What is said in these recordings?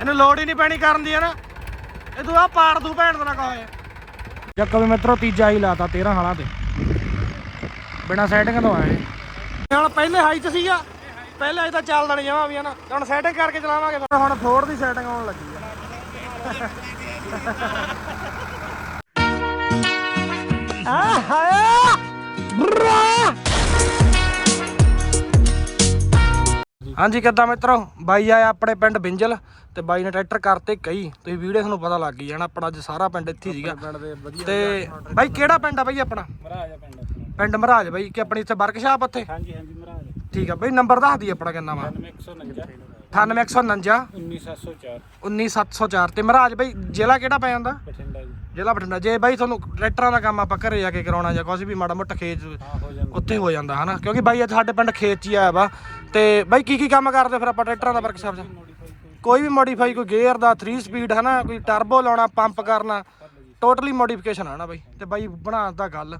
ਇਹਨੂੰ ਲੋੜ ਹੀ ਨਹੀਂ ਪੈਣੀ ਕਰਨ ਦੀ ਹੈ ਨਾ? ਇਹ ਤੂੰ ਆ ਪਾੜ ਦੂ ਭੈਣ ਦਾ ਨਾ ਕਹੇ ਜੱਕ ਵੀ ਮਿੱਤਰੋ ਤੀਜਾ ਹੀ ਲਾਤਾ 13 ਹਾਲਾਂ ਤੇ। ਬਿਨਾ ਸੈਟਿੰਗ ਤੋਂ ਆਏ। ਹੁਣ ਪਹਿਲੇ ਹਾਈ ਚ ਸੀਗਾ। ਪਹਿਲੇ ਹਾਈ ਤਾਂ ਚੱਲਦਾ ਨਹੀਂ ਜਮਾ ਵੀ ਹੈ ਨਾ? ਤੇ ਹੁਣ ਸੈਟਿੰਗ ਕਰਕੇ ਚਲਾਵਾਂਗੇ। ਫਿਰ ਹੁਣ ਫੋਰ ਦੀ ਸੈਟਿੰਗ ਆਉਣ ਲੱਗੀ ਆ। ਆ ਹਾਏ! ਬਰਾ! ਹਾਂਜੀ। ਕਿੱਦਾਂ ਮਿੱਤਰੋ? ਬਾਈ ਆਇਆ ਆਪਣੇ ਪਿੰਡ ਬਿੰਜਲ ਤੇ ਬਾਈ ਨੇ ਟਰੈਕਟਰ ਕਰਤੇ ਕਈ। ਤੁਸੀਂ ਵੀਡੀਓ ਤੁਹਾਨੂੰ ਪਤਾ ਲੱਗ ਗਈ ਜਾਣਾ ਆਪਣਾ ਅੱਜ ਸਾਰਾ ਪਿੰਡ ਇੱਥੇ ਹੀ ਸੀਗਾ। ਤੇ ਬਾਈ ਕਿਹੜਾ ਪਿੰਡ ਆ ਬਾਈ ਆਪਣਾ? ਮਹਾਰਾਜਾ ਪਿੰਡ ਪਿੰਡ ਮਹਾਰਾਜ ਬਾਈ ਕਿ ਆਪਣੀ ਇੱਥੇ ਵਰਕਸ਼ਾਪ ਉੱਥੇ? ਹਾਂਜੀ ਹਾਂਜੀ ਮਹਾਰਾਜ। ਠੀਕ ਆ ਬਾਈ ਨੰਬਰ ਦੱਸ ਦੀ ਆਪਣਾ ਕਿੰਨਾ ਵਾ? 9149 98149 19704 19704 ਤੇ ਮਹਾਰਾਜ ਬਾਈ ਜ਼ਿਲ੍ਹਾ ਕਿਹੜਾ ਪੈ ਜਾਂਦਾ? ਬਠਿੰਡਾ ਜੀ। ਜ਼ਿਲ੍ਹਾ ਬਠਿੰਡਾ। ਜੇ ਬਾਈ ਤੁਹਾਨੂੰ ਟਰੈਕਟਰਾਂ ਦਾ ਕੰਮ ਆਪਾਂ ਘਰੇ ਜਾ ਕੇ ਕਰਾਉਣਾ ਜਾਂ ਕੁਝ ਵੀ ਮਾੜਾ ਮੋਟਾ ਖੇਤ ਉੱਥੇ ਹੋ ਜਾਂਦਾ ਹਨਾ? ਕਿਉਂਕਿ ਬਾਈ ਅੱਜ ਸਾਡੇ ਪਿੰਡ ਖੇਤ 'ਚ ਹੀ ਆਇਆ ਵਾ। ਤੇ ਬਾਈ ਕੀ ਕੀ ਕੰਮ ਕਰਦੇ ਫਿਰ ਆਪਾਂ ਟਰੈਕਟਰਾਂ ਦਾ ਵਰਕਸ਼ਾਪ 'ਚ? ਕੋਈ ਵੀ ਮੋਡੀਫਾਈ ਕੋਈ ਗੇਅਰ ਦਾ 3 ਸਪੀਡ ਹਨਾ? ਕੋਈ ਟਰਬੋ ਲਾਉਣਾ ਪੰਪ ਕਰਨਾ। ਟੋਟਲੀ ਮੋਡੀਫਿਕੇਸ਼ਨ ਆ ਨਾ ਬਾਈ। ਤੇ ਬਾਈ ਬਣਾਉਣ ਦਾ ਗੱਲ।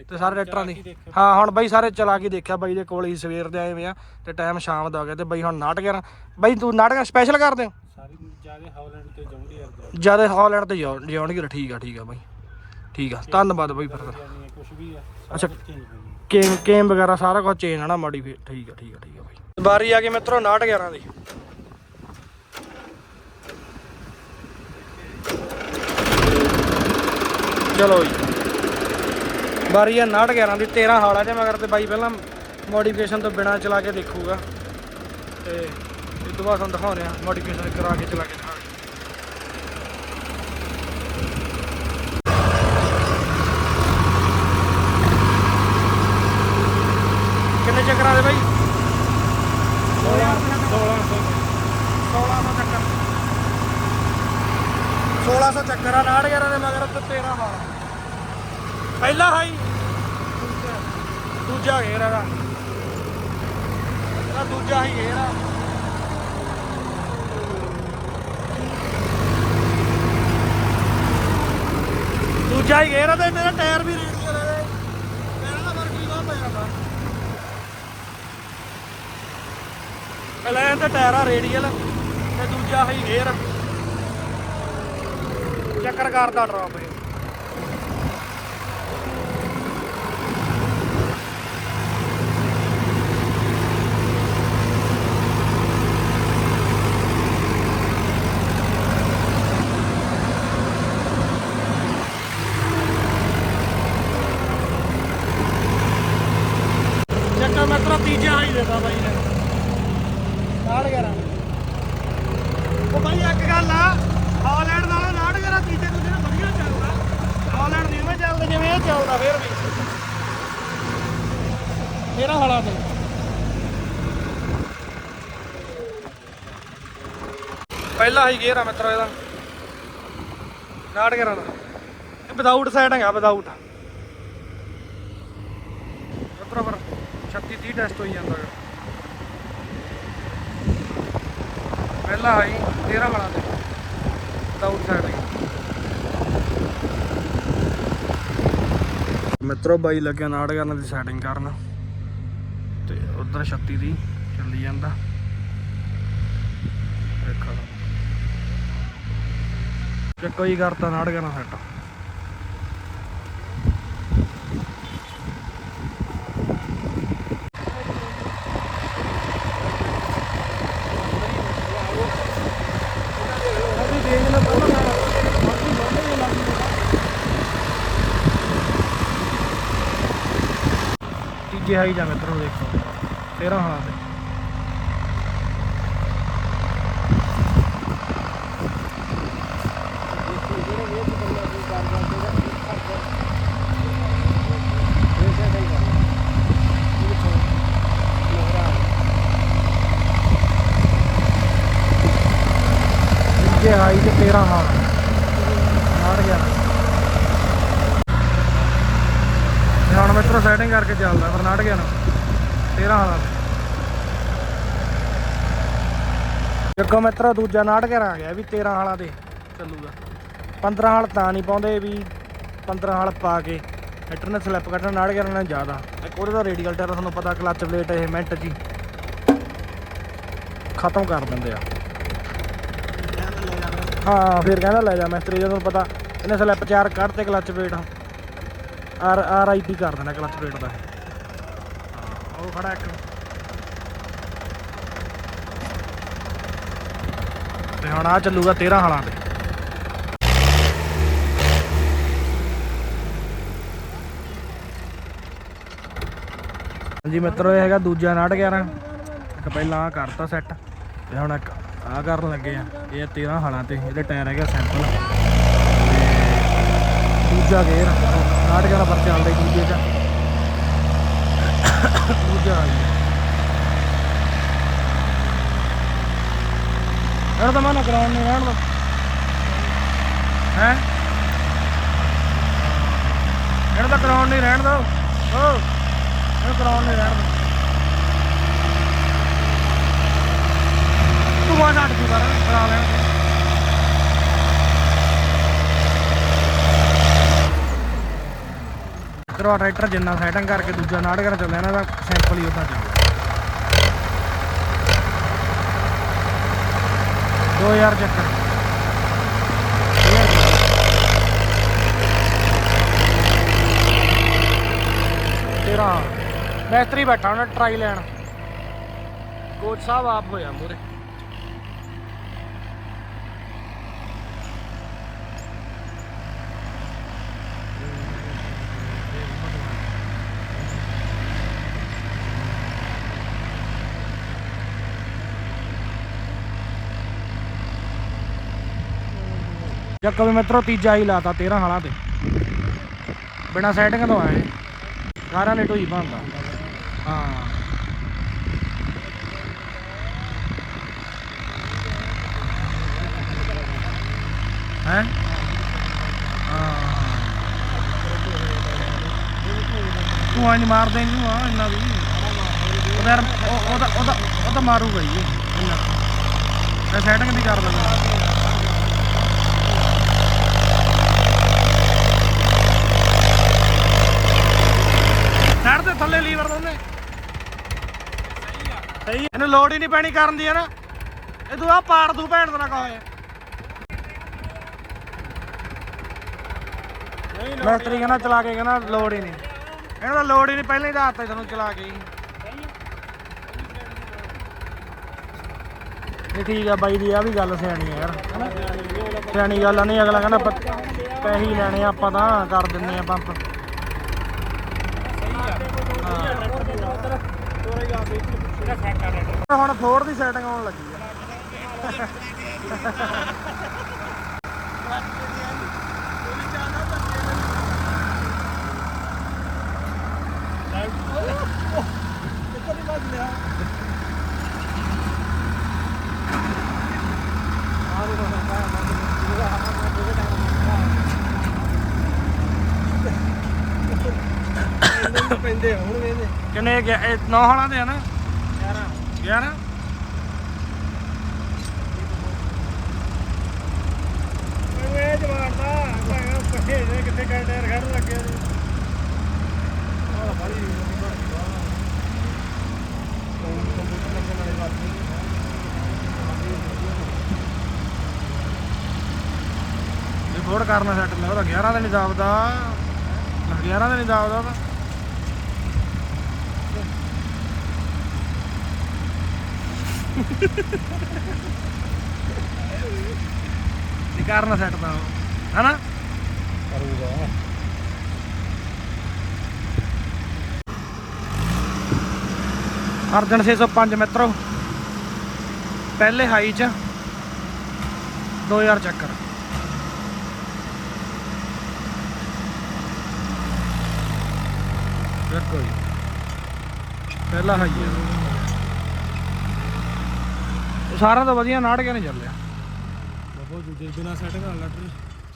ਤੇ ਸਾਰੇ ਟਰੈਕਟਰਾਂ ਦੀ। ਹਾਂ ਹੁਣ ਬਾਈ ਸਾਰੇ ਚਲਾ ਕੇ ਦੇਖਿਆ ਬਾਈ ਦੇ ਕੋਲ ਹੀ ਸਵੇਰ ਦੇ ਆਏ ਹੋਏ ਆ ਤੇ ਟਾਈਮ ਸ਼ਾਮ ਦਾ ਹੋ ਗਿਆ ਤੇ ਬਾਈ ਹੁਣ ਨਾਟਕ ਆ ਬਾਈ ਤੂੰ ਨਾਟਕ ਸਪੈਸ਼ਲ ਕਰਦੇ ਹੋ ਸਾਰੀ ਜ਼ਿਆਦਾ ਹਾਲੈਂਡ ਤੇ ਜੌਂਡੀ ਅਰਦਾ ਜ਼ਿਆਦਾ ਹਾਲੈਂਡ ਤੇ ਜਾਉਣਗੇ ਠੀਕ ਆ ਠੀਕ ਆ ਬਾਈ। ਠੀਕ ਆ ਧੰਨਵਾਦ ਬਾਈ ਫਿਰ ਕੁਝ ਵੀ ਆ ਅੱਛਾ ਹੋ ਕੇਮ ਕੇਮ ਵਗੈਰਾ ਸਾਰਾ ਕੁਝ ਚੇਂਜ ਆ ਨਾ ਮੋਡੀਫਾਈ ਠੀਕ ਆ ਠੀਕ ਆ ਠੀਕ ਆ ਬਾਈ। ਵਾਰੀ ਆ ਗਈ ਮਿੱਤਰੋ 911 ਦੀ। ਚਲੋ ਜੀ। ਵਾਰੀ ਆ 911 ਦੀ 13 ਹਾਲਾ ਚ ਮਗਰ ਤੇ ਬਾਈ ਪਹਿਲਾਂ ਮੋਡੀਫਿਕੇਸ਼ਨ ਤੋਂ ਬਿਨਾ ਚਲਾ ਕੇ ਦੇਖੂਗਾ। ਤੇ ਇਸ ਤੋਂ ਬਾਅਦ ਤੁਹਾਨੂੰ ਦਿਖਾਉਂਦੇ ਆ ਮੋਡੀਫਿਕੇਸ਼ਨ ਕਰਾ ਕੇ ਚਲਾ ਕੇ ਦਿਖਾਉਂਦੇ ਕਿੰਨੇ ਚੱਕਰਾਂ ਦੇ ਬਾਈ? 16 1600 ਚੱਕਰ। 1600 ਚੱਕਰ। ਆ 911 ਦੇ ਮਗਰ ਤੇ 13 ਹਾਲ ਪਹਿਲਾ ਹਾਈ। ਦੂਜਾ ਗੇਰ ਹੈਗਾ ਇਹਦਾ ਦੂਜਾ ਹੀ ਗੇਰ ਆ। ਦੂਜਾ ਹੀ ਗੇਰ ਆ ਤੇ ਮੇਰਾ ਟਾਇਰ ਵੀ ਰੇਡੀਅਲ ਹੈ। ਟਾਇਰਾਂ ਦਾ ਫ਼ਰਕ ਵੀ ਬਹੁਤ ਪੈ ਜਾਂਦਾ। ਪਹਿਲਾਂ ਤਾਂ ਟਾਇਰ ਆ ਰੇਡੀਅਲ ਤੇ ਦੂਜਾ ਹੀ ਗੇਅਰ ਚੱਕਰ ਕਰਦਾ ਡਰੋਪ ਇਹ। ਚੱਕਰ ਮਤਲਬ ਤੀਜਾ ਹੀ ਦੇਦਾ ਬਾਈ ਨੇ। ਨਾੜ ਗਰਾ ਉਹ ਬਾਈ, ਇੱਕ ਗੱਲ ਆ, ਹਾਲੈਂਡ ਨਾਲੋਂ ਨਾੜ ਗਰਾ ਤੀਜੇ ਦੂਜੇ ਨਾਲ ਵਧੀਆ ਚੱਲਦਾ। ਹਾਲੈਂਡ ਨਹੀਂ ਮੈਂ ਚੱਲਦਾ, ਜਿਵੇਂ ਇਹ ਚੱਲਦਾ, ਫੇਰ ਵੀ। ਮੇਰਾ ਹਾਲਾ ਤੇ। ਪਹਿਲਾ ਹੀ ਗੇਅਰ ਆ ਮਿੱਤਰੋ ਇਹਦਾ। ਨਾੜ ਗਰਾ ਦਾ। ਇਹ ਵਿਦਆਊਟ ਸੈਟਿੰਗ ਆ ਵਿਦਆਊਟ ਮਿੱਤਰੋ, ਪਰ 36 30 ਟੈਸਟ ਹੋਈ ਜਾਂਦਾ ਗਾ। ਪਹਿਲਾ ਆਈ 13 ਵਾਲਾ ਤੇ ਦਾਊਟ ਸਾਈਡ ਮਿੱਤਰੋ ਬਾਈ ਲੱਗਿਆ ਨਾੜ ਕਰਨ ਦੀ ਸੈਟਿੰਗ ਕਰਨ। ਤੇ ਉਧਰ 36 ਦੀ ਚੱਲੀ ਜਾਂਦਾ। ਦੇਖੋ। ਤੇ ਕੋਈ ਕਰਤਾ ਨਾੜ ਕਰਨਾ ਸੈਟ ਤੀਜੇ ਹਾਈ ਜਾ ਮਿੱਤਰੋ ਦੇਖੋ। 13 ਹਾਲਾਂ ਤੇ। ਹਾਈ ਤੇ 13 ਹਾਲ ਨਾੜ ਗਿਆ ਮਿੱਤਰੋ ਸੈਟਿੰਗ ਕਰਕੇ ਚੱਲਦਾ ਪਰ ਨਾੜ ਗਿਆ ਨਾ। 13 ਹਾਲਾਂ ਤੇ ਦੇਖੋ ਮਿੱਤਰੋ ਦੂਜਾ ਨਾੜ ਕੇ ਆ ਗਿਆ ਵੀ 13 ਹਾਲਾਂ ਤੇ ਚੱਲੂਗਾ। 15 ਹਾਲ ਤਾਂ ਨਹੀਂ ਪਾਉਂਦੇ ਵੀ 15 ਹਾਲ ਪਾ ਕੇ। ਟਰੈਕਟਰ ਨੇ ਸਲਿੱਪ ਕੱਢਣਾ ਕੇ ਨਾਲ ਜ਼ਿਆਦਾ। ਇੱਕ ਉਹਦਾ ਰੇਡੀਅਲ ਟਾਇਰ ਤੁਹਾਨੂੰ ਪਤਾ ਕਲੱਚ ਪਲੇਟ ਇਹ ਮਿੰਟ ਹੀ ਖਤਮ ਕਰ ਦਿੰਦੇ ਆ। ਹਾਂ ਫਿਰ ਕਹਿੰਦਾ ਲੈ ਜਾ ਮਿਸਤਰੀ ਜਦੋਂ ਪਤਾ ਇਹਨੇ ਸਲਿੱਪ ਚਾਰ ਕੱਢ ਤੇ clutch plate R R I P ਕਰ ਦੇਣਾ ਕਲਚ ਪਲੇਟ ਦਾ। ਉਹ ਖੜਾ ਇੱਕ। ਤੇ ਹੁਣ ਆ ਚੱਲੂਗਾ 13 ਹਾਲਾਂ ਤੇ। ਹਾਂਜੀ ਮਿੱਤਰੋ, ਇਹ ਹੈਗਾ ਦੂਜਾ ਨਾਟ 11 ਇੱਕ ਪਹਿਲਾਂ ਆ ਕਰਤਾ ਸੈੱਟ ਤੇ ਹੁਣ ਇੱਕ ਆ ਕਰਨ ਲੱਗੇ ਆ। ਇਹ ਆ 13 ਹਾਲਾਂ ਤੇ, ਇਹਦੇ ਟਾਇਰ ਹੈਗਾ ਸੈਂਪਲ ਦੂਜਾ ਗੇਅਰ ਨਾਟ 11 ਪਰ ਚੱਲਦਾ ਦੂਜੇ ਚ ਦੂਜਾ ਆ ਗਿਆ ਤਾਂ ਮਨਾ ਕਰਾਉਣ ਨਹੀਂ ਰਹਿਣ ਦੋ। ਹੈ? ਇਹਨਾਂ ਤਾਂ ਕਰਾਉਣ ਨਹੀਂ ਰਹਿਣ ਦੋ। ਓ ਇਹਨੂੰ ਕਰਾਉਣ ਨਹੀਂ ਰਹਿਣ ਦੋ। ਤੂੰ ਆ ਛੱਡ ਤੂੰ ਕਰ ਕਰਾ ਲੈਣ। ਦੇ। ਟਰੈਕਟਰ ਜਿੰਨਾ ਸੈਟਿੰਗ ਕਰਕੇ ਦੂਜਾ ਨਾੜ ਕਰ ਚੱਲਿਆ ਨਾ ਦਾ ਸੈਂਪਲ ਹੀ ਉਦਾਂ ਚੱਲਦਾ। 2000 ਚੱਕਰ। 13 ਮੈਸਤਰੀ ਬੈਠਾ, ਉਹਨੇ ਟਰਾਈ ਲੈਣ। ਕੋਚ ਸਾਹਿਬ ਆਪ ਹੋਇਆ ਮੂਰੇ ਚੱਕ ਵੀ ਮਿੱਤਰੋ ਤੀਜਾ ਹੀ ਲਾਤਾ 13 ਹਾਲਾਂ ਤੇ। ਬਿਨਾ ਸੈਟਿੰਗ ਤੋਂ ਆਏ। ਸਾਰਿਆਂ ਨੇ ਢੋਈ ਭਾਂਦਾ ਹਾਂ। ਹੈ? ਹਾਂ। ਤੂੰ ਆਈ ਨਹੀਂ ਮਾਰ ਦੇਂਗੀ ਤੂੰ ਇੰਨਾ ਵੀ। ਉਹਦਾ ਉਹ- ਉਹਦਾ ਉਹਦਾ ਉਹਦਾ ਮਾਰੂਗਾ ਹੀ। ਇੰਨਾ। ਮੈਂ ਸੈਟਿੰਗ ਦੀ ਕਰ ਦਿੰਦਾ ਦੇ ਥੱਲੇ ਲੀਵਰ ਦੋਨੇ। ਸਹੀ ਇਹਨੂੰ ਲੋਡ ਹੀ ਨਹੀਂ ਪੈਣੀ ਕਰਨ ਦੀ ਹੈ ਨਾ? ਇਹ ਤੂੰ ਆ ਪਾੜ ਦੂ ਭੈਣ ਦਾ ਨਾ ਕਹੇ ਮਿਸਤਰੀ ਕਹਿੰਦਾ ਚਲਾ ਕੇ ਕਹਿੰਦਾ ਲੋਡ ਹੀ ਨਹੀਂ। ਇਹਨਾਂ ਦਾ ਲੋਡ ਹੀ ਨਹੀਂ ਪਹਿਲਾਂ ਹੀ ਦੱਸਤਾ ਤੁਹਾਨੂੰ ਚਲਾ ਕੇ। ਇਹ ਠੀਕ ਆ ਬਾਈ ਦੀ ਆ ਵੀ ਗੱਲ ਸਿਆਣੀ ਆ ਯਾਰ ਹਨਾ ਸਿਆਣੀ ਗੱਲ ਆ ਨਹੀਂ ਅਗਲਾ ਕਹਿੰਦਾ ਪੈਸੇ ਹੀ ਲੈਣੇ ਆ ਆਪਾਂ ਤਾਂ ਕਰ ਦਿੰਨੇ ਆ ਪੰਪ। ਹੁਣ ਫੋਰ ਦੀ ਸੈਟਿੰਗ ਆਉਣ ਲੱਗੀ ਆ। ਪੈਂਦੇ ਕਿੰਨੇ ਗਿਆ ਇਹ ਨੌ ਦੇ ਆ ਨਾ? 11 11 ਮੈਨੂੰ ਇਹ ਜਵਾਨ ਦਾ ਮੈਂ ਪੱਠੇ ਦੇ ਕਿੱਥੇ ਕਾ ਟਾਇਰ ਖੜਨ ਲੱਗੇ ਨੇ। ਆਹ ਬੜੀ ਬੜੀ ਬਾਤ ਕੰਪਿਊਟਰ ਲੱਗਣ ਵਾਲੀ ਬਾਤ ਨਹੀਂ ਇਹ ਫੋੜ ਕਰਨਾ ਸੈੱਟ ਮੈਂ ਉਹਦਾ 11 ਦਾ ਨਹੀਂ ਦਾਬਦਾ 11 ਦਾ ਨਹੀਂ ਦਾਬਦਾ ਉਹਦਾ। ਇਹ ਕਰਨਾ ਸੈੱਟ ਉਹ, ਹਨਾ? ਕਰੂਗਾ। ਅਰਜਨ 605 ਮਿੱਤਰੋ ਪਹਿਲੇ ਹਾਈ ਚ 2000 ਚੱਕਰ। ਦੇਖੋ ਜੀ। ਪਹਿਲਾ ਹਾਈ ਹੈ ਸਾਰਿਆਂ ਤੋਂ ਵਧੀਆ ਨਾੜ ਕੇ ਨਹੀਂ ਚੱਲਿਆ। ਬਾਬੂ ਦੂਜੇ ਬਿਨਾ ਸੈਟਿੰਗ ਨਾਲ ਲੱਟ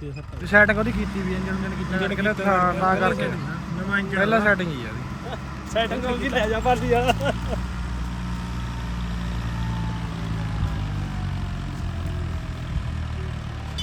6 7 ਤੇ ਸੈਟਿੰਗ ਉਹਦੀ ਕੀਤੀ ਵੀ ਇੰਜਨ ਇੰਜਨ ਕੀਤੀ ਇੰਜਣ ਕਿਹੜਾ ਤਾਂ ਕਰਕੇ। ਨਵਾਂ ਇੰਜਣ ਪਹਿਲਾ ਸੈਟਿੰਗ ਹੀ ਆ ਇਹਦੀ। ਸੈਟਿੰਗ ਹੋ ਗਈ ਲੈ ਜਾ ਭਰਦੀ ਆ।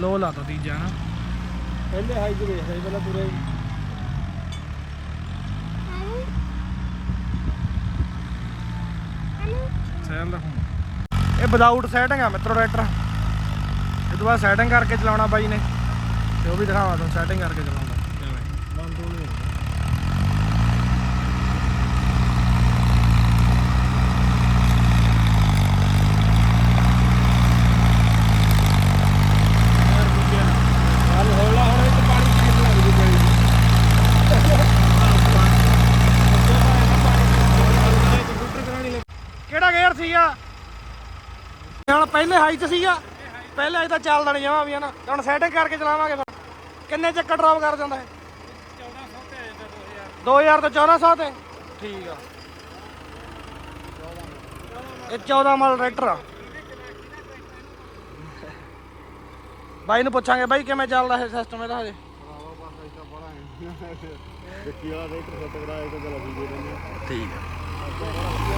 ਲੋ ਲਾਤਾ ਤੀਜਾ ਨਾ। ਪਹਿਲੇ ਹਾਈ ਤੇ ਵੇਖਦਾ ਸੀ ਪਹਿਲਾਂ ਪੂਰਾ। ਹੀ ਸੈਲ ਦਾ ਹੁਣ ਇਹ ਵਿਦਆਊਟ ਸੈਟਿੰਗ ਆ ਮਿੱਤਰੋ ਰੈਟਰ। ਇਹ ਤੋਂ ਬਾਅਦ ਸੈਟਿੰਗ ਕਰਕੇ ਚਲਾਉਣਾ ਬਾਈ ਨੇ। ਤੇ ਉਹ ਵੀ ਦਿਖਾਵਾਂ ਤੁਹਾਨੂੰ ਸੈਟਿੰਗ ਕਰਕੇ ਚਲਾਉਂਦਾ। ਕੰਪਿਊਟਰ ਕਿਹੜਾ ਗੇਅਰ ਸੀਗਾ? ਹੁਣ ਪਹਿਲੇ ਹਾਈ 'ਚ ਸੀਗਾ। ਪਹਿਲੇ ਅਜੇ ਤਾਂ ਚੱਲਦਾ ਨਹੀਂ ਜਮਾ ਵੀ ਹਨਾ। ਤੇ ਹੁਣ ਸੈਟਿੰਗ ਕਰਕੇ ਚਲਾਵਾਂਗੇ ਫਿਰ। ਕਿੰਨੇ ਚੱਕਰ ਡ੍ਰੌਪ ਕਰ ਜਾਂਦਾ ਇਹ? 2000 ਤੋਂ 1400 ਤੇ ਠੀਕ ਆ। ਇਹ 14 ਮਾਡਲ ਟਰੈਕਟਰ ਆ। ਬਾਈ ਨੂੰ ਪੁੱਛਾਂਗੇ ਬਾਈ ਕਿਵੇਂ ਚੱਲਦਾ ਇਹ ਸਿਸਟਮ ਇਹਦਾ ਹਜੇ? ਦੇਖੀ ਆ ਰੇਟ ਸੱਤ ਕਰਾਏ ਤਾਂ ਦਿੰਦੇ ਆ ਠੀਕ ਆ।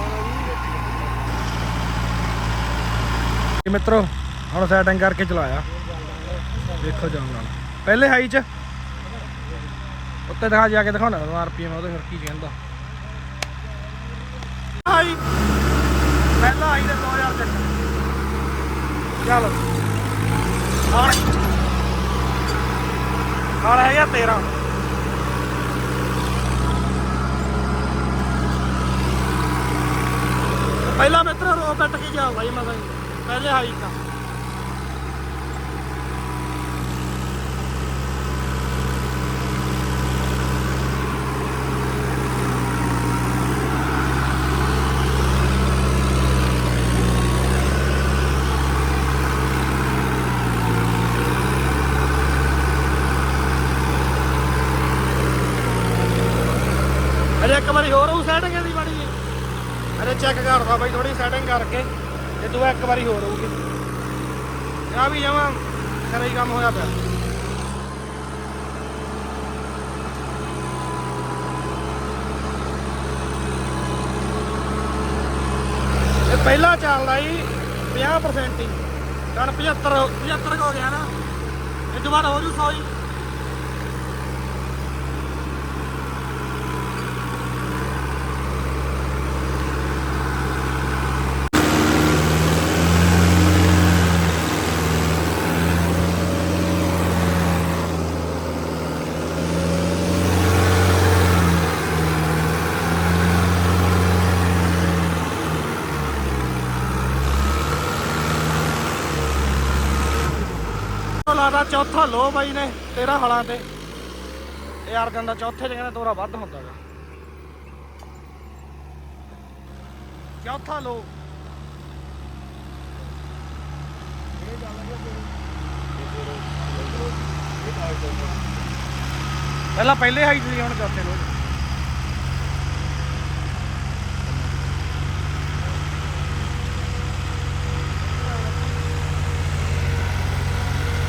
ਮਿੱਤਰੋ, ਹੁਣ ਸੈਟਿੰਗ ਕਰਕੇ ਚਲਾਇਆ। ਦੇਖੋ ਜਾਨ ਨਾਲ। ਪਹਿਲੇ ਹਾਈ ਚ। ਉੱਤੇ ਦਿਖਾ, ਜਾ ਕੇ ਦਿਖਾਉਣਾ ਤੁਹਾਨੂੰ ਆਰਪੀਐਮ ਉਹਦੇ ਫਿਰ ਕੀ ਕਹਿੰਦਾ। ਹਾਈ ਪਹਿਲਾ ਹਾਈ ਦੇ 2000 ਚੱਕ ਚੱਲ। ਹੁਣ ਹੁਣ ਹੈਗਾ 13 ਪਹਿਲਾ ਮਿੱਤਰ ਰੋ ਕੱਟ ਕੇ ਚੱਲਦਾ ਜੀ ਮਸਾਂ ਪਹਿਲੇ ਹਾਈ ਦਾ ਅਜੇ ਇੱਕ ਵਾਰੀ ਹੋਰ ਉਹ ਸੈਟਿੰਗ ਇਹਦੀ ਬਣੀ ਅਰੇ ਚੈੱਕ ਕਰਦਾ ਬਾਈ ਥੋੜੀ ਸੈਟਿੰਗ ਕਰਕੇ। ਤੇ ਤੂੰ ਇੱਕ ਵਾਰੀ ਹੋਰ ਹੋਊਗੀ। ਆ ਵੀ ਜਮਾ ਖਰਾ ਹੀ ਕੰਮ ਹੋਇਆ ਪਿਆ। ਇਹ ਪਹਿਲਾ ਚੱਲਦਾ ਜੀ 50% ਹੀ। ਹੁਣ 75 75 ਹੋ ਗਿਆ ਨਾ। ਇਹ ਦੁਬਾਰਾ ਹੋ ਜੂ 100 ਹੀ। ਲਾਦਾ ਚੌਥਾ ਲੋ ਬਾਈ ਨੇ 13 ਹਲਾਂ ਤੇ। ਇਹ ਅਰਗਨ ਦਾ ਚੌਥੇ ਚ ਕਹਿੰਦਾ ਤੋਰਾ ਵੱਧ ਹੁੰਦਾ ਗਾ। ਚੌਥਾ ਲੋ। ਪਹਿਲਾਂ ਪਹਿਲੇ ਹਾਈ ਸੀ, ਹੁਣ ਚੌਥੇ ਲੋ।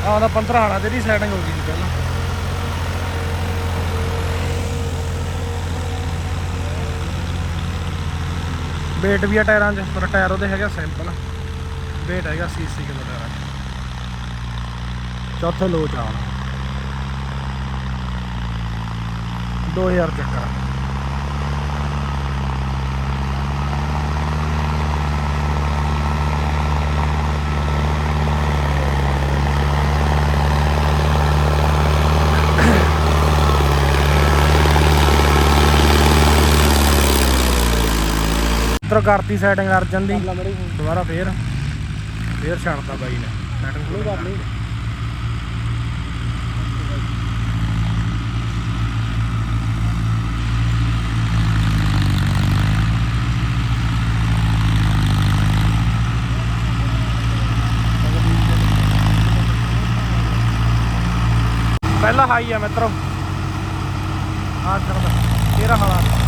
ਆਹ ਦਾ 15 ਆਣਾ ਤੇਰੀ ਸੈਟਿੰਗ ਹੋ ਗਈ ਸੀ ਪਹਿਲਾਂ। ਵੇਟ ਵੀ ਆ ਟਾਇਰਾਂ 'ਚ, ਪਰ ਟਾਇਰ ਉਹਦੇ ਹੈਗਾ ਸਿੰਪਲ ਵੇਟ ਹੈਗਾ 80 ਕਿਲੋ ਟਾਇਰਾਂ। 'ਚ ਚੌਥੇ ਲੋ ਚ ਆਉਣਾ 2000 ਚੱਕਰ ਮਿੱਤਰੋ ਕਰਤੀ ਸੈਟਿੰਗ ਅਰਜਨ ਦੀ। ਦੁਬਾਰਾ ਫੇਰ। ਫੇਰ ਛੱਡਤਾ ਬਾਈ ਨੇ। ਸੈਟਿੰਗ ਸ਼ੁਰੂ ਕਰ ਲਈ ਪਹਿਲਾ ਹਾਈ ਆ ਮਿੱਤਰੋ। ਆ ਚੜਦਾ 13 ਹਾਲਾ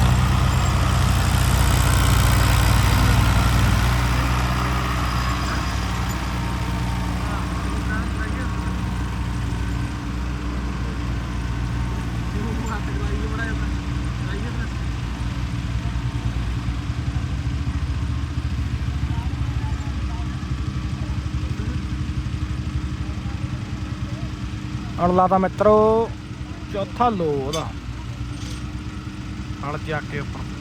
ਹੁਣ ਲਾਤਾ ਮਿੱਤਰੋ ਚੌਥਾ ਲੋ ਉਹਦਾ ਹਲ ਚੱਕ ਕੇ ਉੱਪਰ।